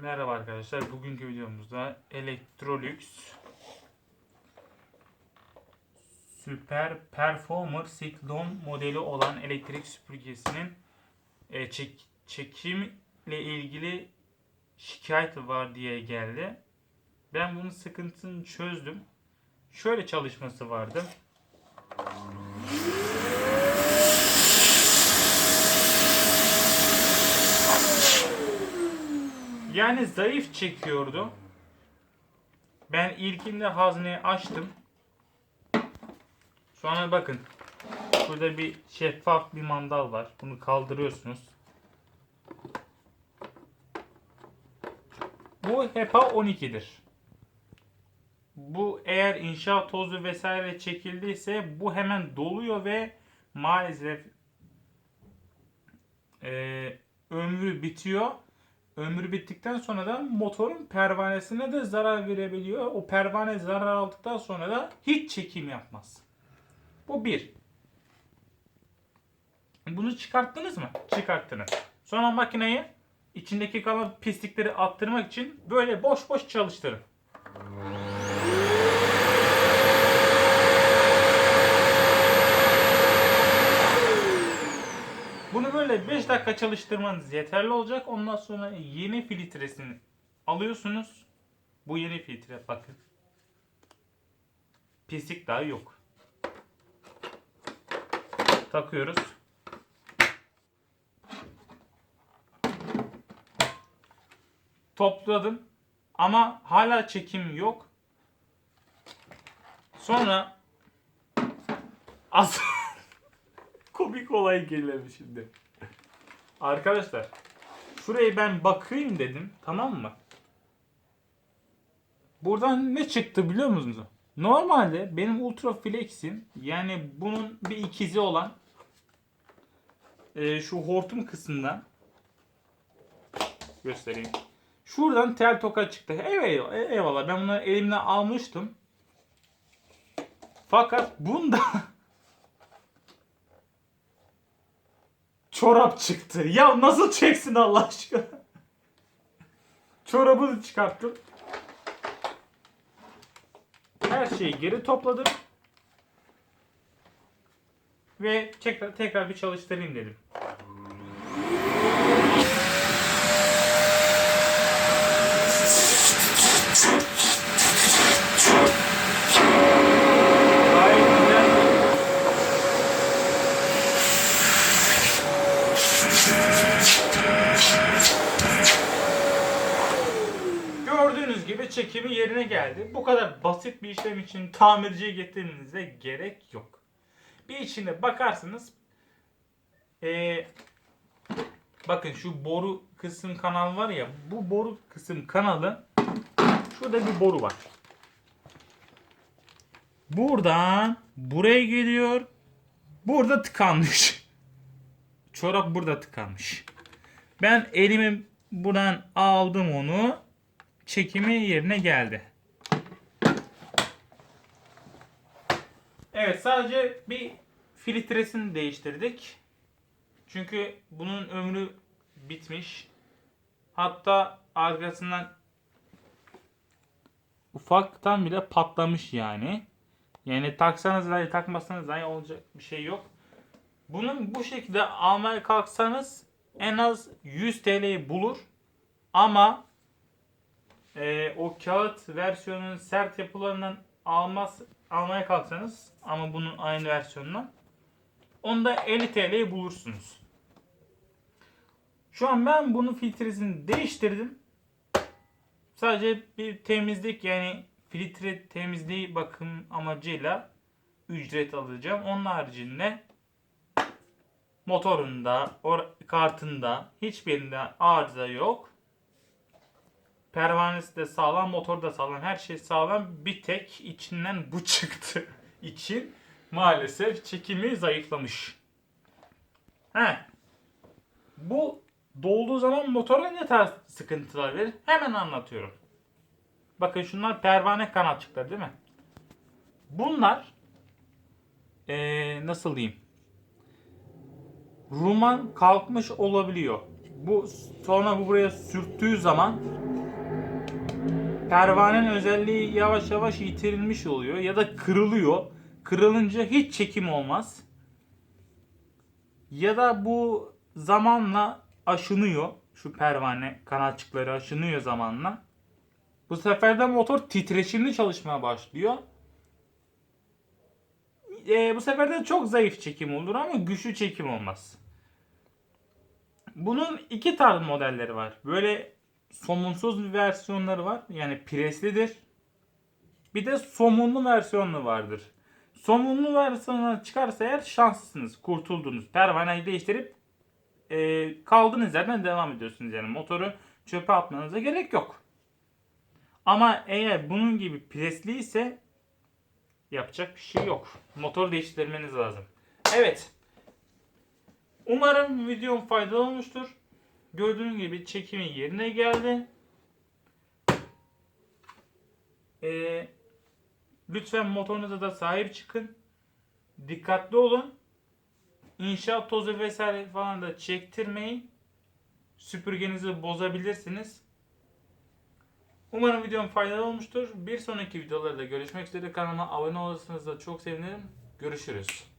Merhaba arkadaşlar. Bugünkü videomuzda Electrolux Super Performer Cyclone modeli olan elektrik süpürgesinin e, çek, çekimle ilgili şikayet var diye geldi. Ben bunun sıkıntısını çözdüm. Şöyle çalışması vardı. Yani zayıf çekiyordu. Ben ilkinde hazneyi açtım. Sonra bakın. Burada bir şeffaf bir mandal var. Bunu kaldırıyorsunuz. Bu HEPA 12'dir. Bu eğer inşaat tozu vesaire çekildiyse bu hemen doluyor ve maalesef eee, ömrü bitiyor. Ömrü bittikten sonra da motorun pervanesine de zarar verebiliyor. O pervane zarar aldıktan sonra da hiç çekim yapmaz. Bu bir. Bunu çıkarttınız mı? Çıkarttınız. Sonra makineyi içindeki kalan pislikleri attırmak için böyle boş boş çalıştırın. Bunu böyle 5 dakika çalıştırmanız yeterli olacak. Ondan sonra yeni filtresini alıyorsunuz. Bu yeni filtre bakın. Pislik daha yok. Takıyoruz. Topladım. Ama hala çekim yok. Sonra az komik olay geliyor şimdi. Arkadaşlar şuraya ben bakayım dedim tamam mı? Buradan ne çıktı biliyor musunuz? Normalde benim Ultra Flex'in yani bunun bir ikizi olan e, şu hortum kısmından göstereyim. Şuradan tel toka çıktı. Evet eyvallah ben bunu elimle almıştım. Fakat bunda çorap çıktı. Ya nasıl çeksin Allah aşkına? Çorabını çıkarttım. Her şeyi geri topladım. Ve tekrar, tekrar bir çalıştırayım dedim. Gibi çekimi yerine geldi. Bu kadar basit bir işlem için tamirciye getirmenize gerek yok. Bir içine bakarsınız. Ee, bakın şu boru kısım kanal var ya. Bu boru kısım kanalı şurada bir boru var. Buradan buraya geliyor. Burada tıkanmış. Çorap burada tıkanmış. Ben elimi buradan aldım onu. Çekimi yerine geldi. Evet sadece bir filtresini değiştirdik. Çünkü bunun ömrü bitmiş. Hatta arkasından ufaktan bile patlamış yani. Yani taksanız dahi takmasanız dahi olacak bir şey yok. Bunun bu şekilde almaya kalksanız en az 100 TL'yi bulur. Ama e, o kağıt versiyonunun sert yapılarından almaz almaya kalksanız ama bunun aynı versiyonundan onda 50 TL'yi bulursunuz. Şu an ben bunun filtresini değiştirdim. Sadece bir temizlik yani filtre temizliği bakım amacıyla ücret alacağım. Onun haricinde motorunda, or- kartında hiçbirinde arıza yok. Pervanesi de sağlam, motor da sağlam, her şey sağlam. Bir tek içinden bu çıktı için maalesef çekimi zayıflamış. He. Bu dolduğu zaman motora ne tarz sıkıntılar verir? Hemen anlatıyorum. Bakın şunlar pervane kanatçıkları değil mi? Bunlar ee, nasıl diyeyim? Ruman kalkmış olabiliyor. Bu sonra bu buraya sürttüğü zaman pervanenin özelliği yavaş yavaş yitirilmiş oluyor ya da kırılıyor. Kırılınca hiç çekim olmaz. Ya da bu zamanla aşınıyor. Şu pervane kanatçıkları aşınıyor zamanla. Bu sefer de motor titreşimli çalışmaya başlıyor. Ee, bu sefer de çok zayıf çekim olur ama güçlü çekim olmaz. Bunun iki tarz modelleri var. Böyle somunsuz bir versiyonları var. Yani preslidir. Bir de somunlu versiyonu vardır. Somunlu versiyonu çıkarsa eğer şanslısınız. Kurtuldunuz. Pervaneyi değiştirip e, kaldığınız yerden devam ediyorsunuz. Yani motoru çöpe atmanıza gerek yok. Ama eğer bunun gibi presli ise yapacak bir şey yok. Motor değiştirmeniz lazım. Evet. Umarım videom faydalı olmuştur. Gördüğünüz gibi çekimi yerine geldi. Ee, lütfen motorunuza da sahip çıkın. Dikkatli olun. İnşaat tozu vesaire falan da çektirmeyin. Süpürgenizi bozabilirsiniz. Umarım videom faydalı olmuştur. Bir sonraki videolarda görüşmek üzere. Kanalıma abone olursanız da çok sevinirim. Görüşürüz.